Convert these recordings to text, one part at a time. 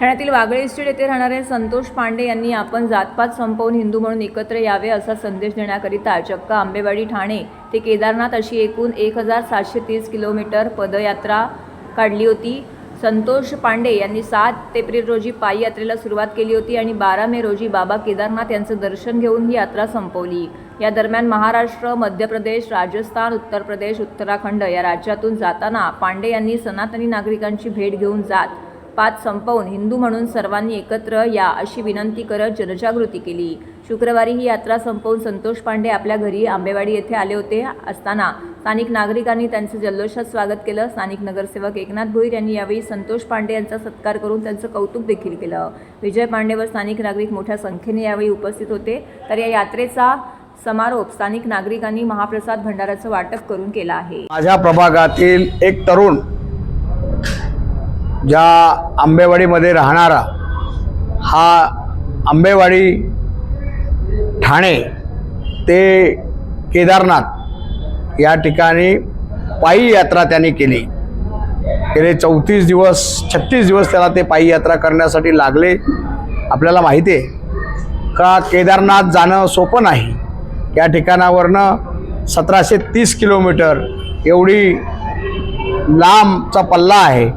ठाण्यातील वागळे इस्टेट येथे राहणारे संतोष पांडे यांनी आपण जातपात संपवून हिंदू म्हणून एकत्र यावे असा संदेश देण्याकरिता चक्क आंबेवाडी ठाणे ते केदारनाथ अशी एकूण एक हजार सातशे तीस किलोमीटर पदयात्रा काढली होती. संतोष पांडे यांनी सात एप्रिल रोजी पायी यात्रेला सुरुवात केली होती आणि बारा मे रोजी बाबा केदारनाथ यांचं दर्शन घेऊन ही यात्रा संपवली. या दरम्यान महाराष्ट्र मध्य प्रदेश राजस्थान उत्तर प्रदेश उत्तराखंड या राज्यातून जाताना पांडे यांनी सनातनी नागरिकांची भेट घेऊन जात पाच संपवून हिंदू म्हणून सर्वांनी एकत्र या अशी विनंती करत जनजागृती केली. शुक्रवारी ही यात्रा संपवून संतोष पांडे आपल्या घरी आंबेवाडी येथे आले होते असताना स्थानिक नागरिकांनी त्यांचं जल्लोषात स्वागत केलं. स्थानिक नगरसेवक एकनाथ भोईर यांनी यावेळी संतोष पांडे यांचा सत्कार करून त्यांचं कौतुक देखील केलं. विजय पांडे व स्थानिक नागरिक मोठ्या संख्येने यावेळी उपस्थित होते. तर या यात्रेचा समारोप स्थानिक नागरिकांनी महाप्रसाद भंडाराचं वाटप करून केला आहे. माझ्या प्रभागातील एक तरुण ज्या आंबेवाडीमध्ये राहणारा हा आंबेवाडी ठाणे ते केदारनाथ या ठिकाणी पायी यात्रा त्यांनी केली. गेले चौतीस दिवस छत्तीस दिवस त्याला ते पायी यात्रा करण्यासाठी लागले. आपल्याला माहिती आहे का केदारनाथ जाणं सोपं नाही. या ठिकाणावरनं सतराशे तीस किलोमीटर एवढी लांबचा पल्ला आहे.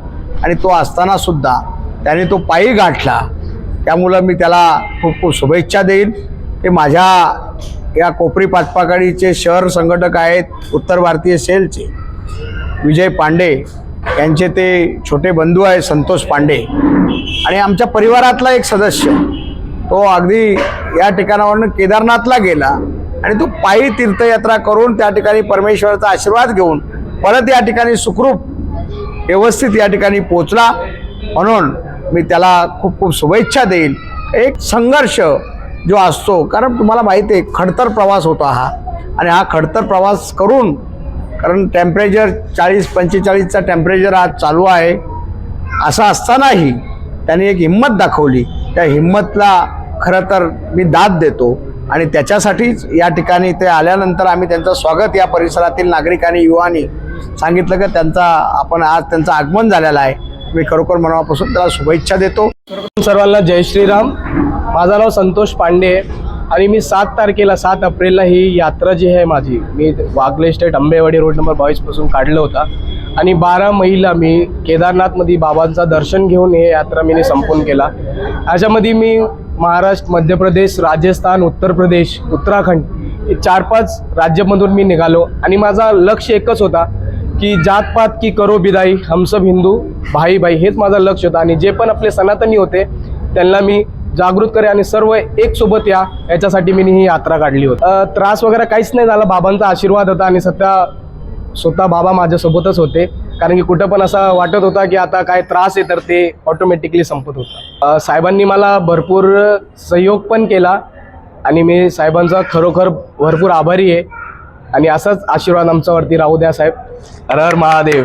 आणि तो असतानासुद्धा त्याने तो पायी गाठला. त्यामुळं मी त्याला खूप खूप शुभेच्छा देईन. ते माझ्या या कोपरी पाचपाकडीचे शहर संघटक आहेत उत्तर भारतीय सेलचे. विजय पांडे यांचे ते छोटे बंधू आहे संतोष पांडे. आणि आमच्या परिवारातला एक सदस्य तो अगदी या ठिकाणावरून केदारनाथला गेला आणि तो पायी तीर्थयात्रा करून त्या ठिकाणी परमेश्वराचा आशीर्वाद घेऊन परत या ठिकाणी सुखरूप व्यवस्थित या ठिकाणी पोचला म्हणून मी त्याला खूप खूप शुभेच्छा देईल. एक संघर्ष जो असतो कारण तुम्हाला माहिती आहे खडतर प्रवास होता हा. आणि हा खडतर प्रवास करून कारण टेम्परेचर चाळीस पंचेचाळीसचा टेम्परेचर आज चालू आहे. असं असतानाही त्यांनी एक हिंमत दाखवली. त्या हिंमतला खरं तर मी दाद देतो. आणि त्याच्यासाठीच या ठिकाणी ते आल्यानंतर आम्ही त्यांचं स्वागत या परिसरातील नागरिकांनी युवानी सांगितलं की त्यांचा आपण आज त्यांचं आगमन झालेलं आहे. मी खरोखर मनापासून त्याला शुभेच्छा देतो. सर्वांना जय श्रीराम. माझं नाव संतोष पांडे आणि मी सात तारखेला सात एप्रिलला ही यात्रा जी आहे माझी मी Wagle estate Ambewadi road number बावीसपासून काढलं होता. आणि बारा महिला मी केदारनाथमध्ये बाबांचं दर्शन घेऊन हे यात्रा मी संपून केला. ह्याच्यामध्ये मी महाराष्ट्र मध्य प्रदेश राजस्थान उत्तर प्रदेश उत्तराखंड हे चार पाच राज्यामधून मी निघालो. आणि माझा लक्ष एकच होता की जात पात की करो बिदाई हम सब हिंदू भाई भाई हेच माझं लक्ष होतं. आणि जे पण आपले सनातनी होते त्यांना मी जागृत करे आणि सर्व एक सोबत या याच्यासाठी मी ही यात्रा काढली होती. त्रास वगैरे काहीच नाही झाला. बाबांचा आशीर्वाद होता आणि सध्या स्वतः बाबा माझ्यासोबतच होते. कारण की कुठं पण असा वाटत होता की आता काय त्रास आहे तर ते ऑटोमॅटिकली संपत होतं. साहेबांनी मला भरपूर सहयोग पण केला आणि मी साहेबांचा खरोखर भरपूर आभारी आहे. आणि असाच आशीर्वाद आमच्यावरती राहू द्या साहेब. हर हर महादेव.